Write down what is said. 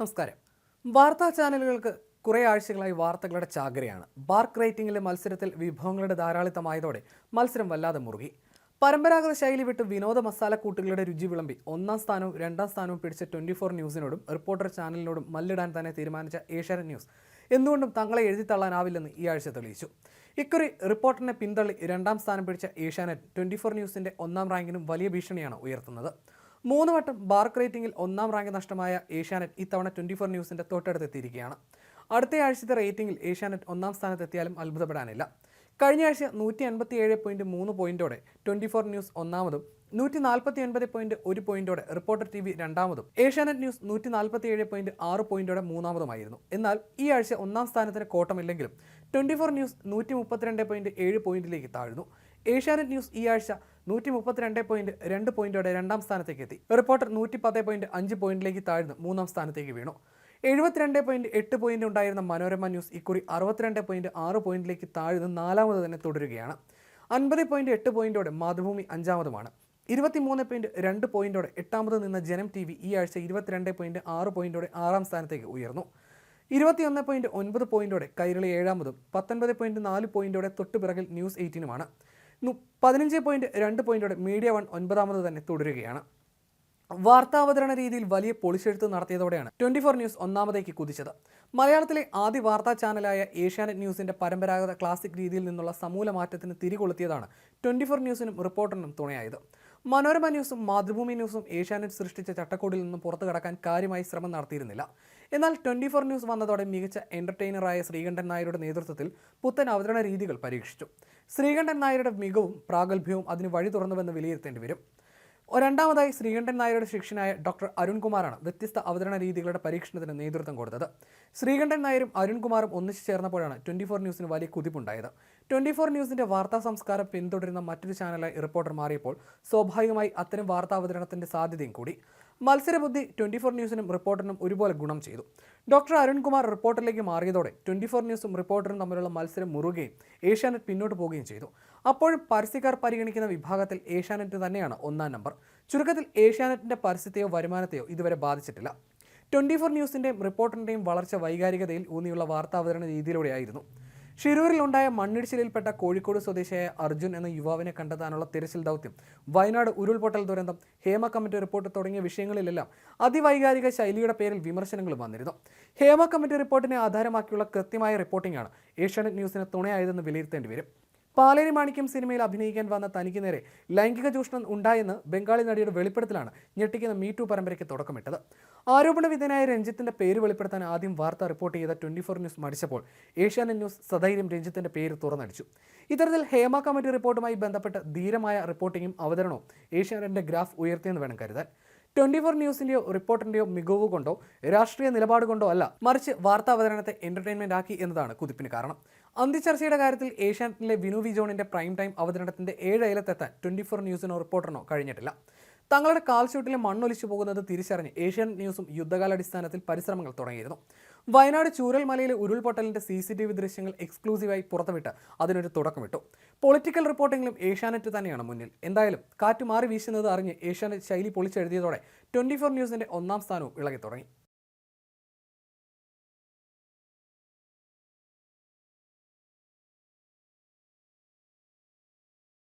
നമസ്കാരം. വാർത്താ ചാനലുകൾക്ക് കുറേ ആഴ്ചകളായി വാർത്തകളുടെ ചാകരയാണ്. ബാർക്ക് റേറ്റിംഗിലെ മത്സരത്തിൽ വിഭവങ്ങളുടെ ധാരാളിത്തമായതോടെ മത്സരം വല്ലാതെ മുറുകി. പരമ്പരാഗത ശൈലി വിട്ട് വിനോദ മസാലക്കൂട്ടുകളുടെ രുചി വിളമ്പി ഒന്നാം സ്ഥാനവും രണ്ടാം സ്ഥാനവും പിടിച്ച ട്വന്റി ഫോർ ന്യൂസിനോടും റിപ്പോർട്ടർ ചാനലിനോടും മല്ലിടാൻ തന്നെ തീരുമാനിച്ച ഏഷ്യാനെറ്റ് ന്യൂസ് എന്തുകൊണ്ടും തങ്ങളെ എഴുതിത്തള്ളാനാവില്ലെന്ന് ഈ ആഴ്ച തെളിയിച്ചു. ഇക്കുറി റിപ്പോർട്ടറിനെ പിന്തള്ളി രണ്ടാം സ്ഥാനം പിടിച്ച ഏഷ്യാനെറ്റ് ട്വന്റി ഫോർ ന്യൂസിന്റെ ഒന്നാം റാങ്കിനും വലിയ ഭീഷണിയാണ് ഉയർത്തുന്നത്. മൂന്ന് വട്ടം ബാർക്ക് റേറ്റിംഗിൽ ഒന്നാം റാങ്ക് നഷ്ടമായ ഏഷ്യാനെറ്റ് ഇത്തവണ ട്വന്റി ഫോർ ന്യൂസിന്റെ തൊട്ടടുത്തെത്തിയിരിക്കുകയാണ്. അടുത്ത ആഴ്ചത്തെ റേറ്റിംഗിൽ ഏഷ്യാനെറ്റ് ഒന്നാം സ്ഥാനത്തെത്തിയാലും അത്ഭുതപ്പെടാനില്ല. കഴിഞ്ഞ ആഴ്ച നൂറ്റി അൻപത്തി ഏഴ് പോയിന്റ് മൂന്ന് പോയിന്റോടെ ട്വന്റി ഫോർ ന്യൂസ് ഒന്നാമതും നൂറ്റി നാൽപ്പത്തി ഒൻപത് പോയിന്റ് ഒരു പോയിന്റോടെ റിപ്പോർട്ടർ ടി വി രണ്ടാമതും ഏഷ്യാനെറ്റ് ന്യൂസ് നൂറ്റി നാൽപ്പത്തി ഏഴ് പോയിന്റ് ആറ് പോയിന്റോടെ മൂന്നാമതുമായിരുന്നു. എന്നാൽ ഈ ആഴ്ച ഒന്നാം സ്ഥാനത്തിന് കോട്ടമില്ലെങ്കിലും ട്വന്റി ഫോർ ന്യൂസ് നൂറ്റി മുപ്പത്തിരണ്ട് പോയിന്റ് ഏഴ് പോയിന്റിലേക്ക് താഴ്ന്നു. ഏഷ്യാനെറ്റ് ന്യൂസ് ഈ ആഴ്ച നൂറ്റി മുപ്പത്തിരണ്ട് പോയിന്റ് രണ്ട് പോയിന്റോടെ രണ്ടാം സ്ഥാനത്തേക്ക് എത്തി റിപ്പോർട്ടർ നൂറ്റി പത്ത് പോയിന്റ് അഞ്ച് പോയിന്റിലേക്ക് താഴ്ന്ന് മൂന്നാം സ്ഥാനത്തേക്ക് വീണു. എഴുപത്തിരണ്ട് പോയിന്റ് എട്ട് പോയിന്റ് ഉണ്ടായിരുന്ന മനോരമ ന്യൂസ് ഇക്കുറി അറുപത്തിരണ്ട് പോയിന്റ് ആറ് പോയിന്റിലേക്ക് താഴ്ന്ന് നാലാമത് തന്നെ തുടരുകയാണ്. അൻപത് പോയിന്റ് എട്ട് പോയിന്റോടെ മാതൃഭൂമി അഞ്ചാമതുമാണ്. ഇരുപത്തിമൂന്ന് പോയിന്റ് രണ്ട് പോയിന്റോടെ എട്ടാമത് നിന്ന ജനം ടി വി ഈ ആഴ്ച ഇരുപത്തിരണ്ട് പോയിന്റ് ആറ് പോയിന്റോടെ ആറാം സ്ഥാനത്തേക്ക് ഉയർന്നു. ഇരുപത്തിയൊന്ന് പോയിന്റ് ഒൻപത് പോയിന്റോടെ കൈരളി ഏഴാമതും പത്തൊൻപത് പോയിന്റ് നാല് പോയിന്റോടെ തൊട്ടുപിറകിൽ ന്യൂസ് എയ്റ്റീനുമാണ്. പതിനഞ്ച് പോയിന്റ് രണ്ട് പോയിന്റോടെ മീഡിയ വൺ ഒൻപതാമത് തന്നെ തുടരുകയാണ്. വാർത്താവതരണ രീതിയിൽ വലിയ പൊളിച്ചെഴുത്ത് നടത്തിയതോടെയാണ് ട്വന്റി ഫോർ ന്യൂസ് ഒന്നാമതേക്ക് കുതിച്ചത്. മലയാളത്തിലെ ആദ്യ വാർത്താ ചാനലായ ഏഷ്യാനെറ്റ് ന്യൂസിന്റെ പരമ്പരാഗത ക്ലാസിക് രീതിയിൽ നിന്നുള്ള സമൂല മാറ്റത്തിന് തിരികൊളുത്തിയതാണ് ട്വന്റി ഫോർ ന്യൂസിനും റിപ്പോർട്ടറിനും തുണയായത്. മനോരമ ന്യൂസും മാതൃഭൂമി ന്യൂസും ഏഷ്യാനെറ്റ് സൃഷ്ടിച്ച ചട്ടക്കൂടിൽ നിന്നും പുറത്തു കടക്കാൻ കാര്യമായി ശ്രമം നടത്തിയിരുന്നില്ല. എന്നാൽ ട്വന്റി ഫോർ ന്യൂസ് വന്നതോടെ മികച്ച എന്റർടൈനറായ ശ്രീകണ്ഠൻ നായരുടെ നേതൃത്വത്തിൽ പുത്തൻ അവതരണ രീതികൾ പരീക്ഷിച്ചു. ശ്രീകണ്ഠൻ നായരുടെ മികവും പ്രാഗൽഭ്യവും അതിന് വഴി തുറന്നുവെന്ന് വിലയിരുത്തേണ്ടി വരും. രണ്ടാമതായി ശ്രീകണ്ഠൻ നായരുടെ ശിക്ഷനായ ഡോക്ടർ അരുൺകുമാറാണ് വ്യത്യസ്ത അവതരണ രീതികളുടെ പരീക്ഷണത്തിന് നേതൃത്വം കൊടുത്തത്. ശ്രീകണ്ഠൻ നായരും അരുൺകുമാറും ഒന്നിച്ചു ചേർന്നപ്പോഴാണ് ട്വന്റി ഫോർ ന്യൂസിന് വലിയ കുതിപ്പുണ്ടായത്. ട്വന്റി ഫോർ ന്യൂസിന്റെ വാർത്താ സംസ്കാരം പിന്തുടരുന്ന മറ്റൊരു ചാനലായി റിപ്പോർട്ടർ മാറിയപ്പോൾ സ്വാഭാവികമായി അത്തരം വാർത്താ അവതരണത്തിന്റെ സാധ്യതയും കൂടി. മത്സരബുദ്ധി ട്വന്റി ഫോർ ന്യൂസിനും റിപ്പോർട്ടറിനും ഒരുപോലെ ഗുണം ചെയ്തു. ഡോക്ടർ അരുൺകുമാർ റിപ്പോർട്ടറിലേക്ക് മാറിയതോടെ ട്വന്റി ഫോർ ന്യൂസും റിപ്പോർട്ടറും തമ്മിലുള്ള മത്സരം മുറുകയും ഏഷ്യാനെറ്റ് പിന്നോട്ട് പോവുകയും ചെയ്തു. അപ്പോഴും പരസ്യക്കാർ പരിഗണിക്കുന്ന വിഭാഗത്തിൽ ഏഷ്യാനെറ്റ് തന്നെയാണ് ഒന്നാം നമ്പർ. ചുരുക്കത്തിൽ ഏഷ്യാനെറ്റിന്റെ പരസ്യത്തെയോ വരുമാനത്തെയോ ഇതുവരെ ബാധിച്ചിട്ടില്ല. ട്വന്റി ഫോർ ന്യൂസിന്റെയും റിപ്പോർട്ടറിന്റെയും വളർച്ച വൈകാരികതയിൽ ഊന്നിയുള്ള വാർത്താ അവതരണ രീതിയിലൂടെയായിരുന്നു. ഷിരൂരിലുണ്ടായ മണ്ണിടിച്ചിലിൽപ്പെട്ട കോഴിക്കോട് സ്വദേശിയായ അർജുൻ എന്ന യുവാവിനെ കണ്ടെത്താനുള്ള തിരച്ചിൽ ദൗത്യം. വയനാട് ഉരുൾപൊട്ടൽ ദുരന്തം ഹേമ കമ്മിറ്റി റിപ്പോർട്ട് തുടങ്ങിയ വിഷയങ്ങളിലെല്ലാം അതിവൈകാരിക ശൈലിയുടെ പേരിൽ വിമർശനങ്ങളും വന്നിരുന്നു. ഹേമ കമ്മിറ്റി റിപ്പോർട്ടിനെ ആധാരമാക്കിയുള്ള കൃത്യമായ റിപ്പോർട്ടിംഗാണ് ഏഷ്യാനെറ്റ് ന്യൂസിന് തുണയായതെന്ന് വിലയിരുത്തേണ്ടി വരും. പാലേരി മാണിക്യം സിനിമയിൽ അഭിനയിക്കാൻ വന്ന തനിക്ക് നേരെ ലൈംഗിക ചൂഷണം ഉണ്ടായെന്ന് ബംഗാളി നടിയുടെ വെളിപ്പെടുത്തലാണ് ഞെട്ടിക്കുന്ന മീറ്റു പരമ്പരയ്ക്ക് തുടക്കമിട്ടത്. ആരോപണ രഞ്ജിത്തിന്റെ പേര് വെളിപ്പെടുത്താൻ ആദ്യം വാർത്ത റിപ്പോർട്ട് ചെയ്ത ട്വന്റി ഫോർ ന്യൂസ് മടിച്ചപ്പോൾ ഏഷ്യാനെറ്റ് ന്യൂസ് സധൈര്യം രഞ്ജിത്തിന്റെ പേര് തുറന്നടിച്ചു. ഇത്തരത്തിൽ ഹേമ കമ്മിറ്റി റിപ്പോർട്ടുമായി ബന്ധപ്പെട്ട ധീരമായ റിപ്പോർട്ടിങ്ങും അവതരണവും ഏഷ്യാനെറ്റിന്റെ ഗ്രാഫ് ഉയർത്തിയെന്ന് വേണം കരുതാൻ. ട്വന്റി ഫോർ ന്യൂസിന്റെയോ റിപ്പോർട്ടിന്റെയോ മികവ് കൊണ്ടോ രാഷ്ട്രീയ നിലപാട് കൊണ്ടോ അല്ല മറിച്ച് വാർത്താ അവതരണത്തെ എന്റർടൈൻമെന്റ് ആക്കി എന്നതാണ് കുതിപ്പിന് കാരണം. അന്ത്യചർച്ചയുടെ കാര്യത്തിൽ ഏഷ്യാനെറ്റിലെ വിനു വി ജോണിന്റെ പ്രൈം ടൈം അവതരണത്തിന്റെ ഏഴ് അയലത്തെത്താൻ ട്വന്റി ഫോർ ന്യൂസിനോ റിപ്പോർട്ടറിനോ കഴിഞ്ഞിട്ടില്ല. തങ്ങളുടെ കാൽച്ചൂട്ടിലെ മണ്ണൊലിച്ചു പോകുന്നത് തിരിച്ചറിഞ്ഞ് ഏഷ്യൻ ന്യൂസും യുദ്ധകാലാടിസ്ഥാനത്തിൽ പരിശ്രമങ്ങൾ തുടങ്ങിയിരുന്നു. വയനാട് ചൂരൽമലയിലെ ഉരുൾപൊട്ടലിന്റെ സി സി ടി വി ദൃശ്യങ്ങൾ എക്സ്ക്ലൂസീവായി പുറത്തുവിട്ട് അതിനൊരു തുടക്കമിട്ടു. പൊളിറ്റിക്കൽ റിപ്പോർട്ടിംഗിലും ഏഷ്യാനെറ്റ് തന്നെയാണ് മുന്നിൽ. എന്തായാലും കാറ്റ് മാറി വീശുന്നത് അറിഞ്ഞ് ഏഷ്യാനെറ്റ് ശൈലി പൊളിച്ചെഴുതിയതോടെ ട്വന്റി ഫോർ ന്യൂസിന്റെ ഒന്നാം സ്ഥാനവും ഇളകി തുടങ്ങി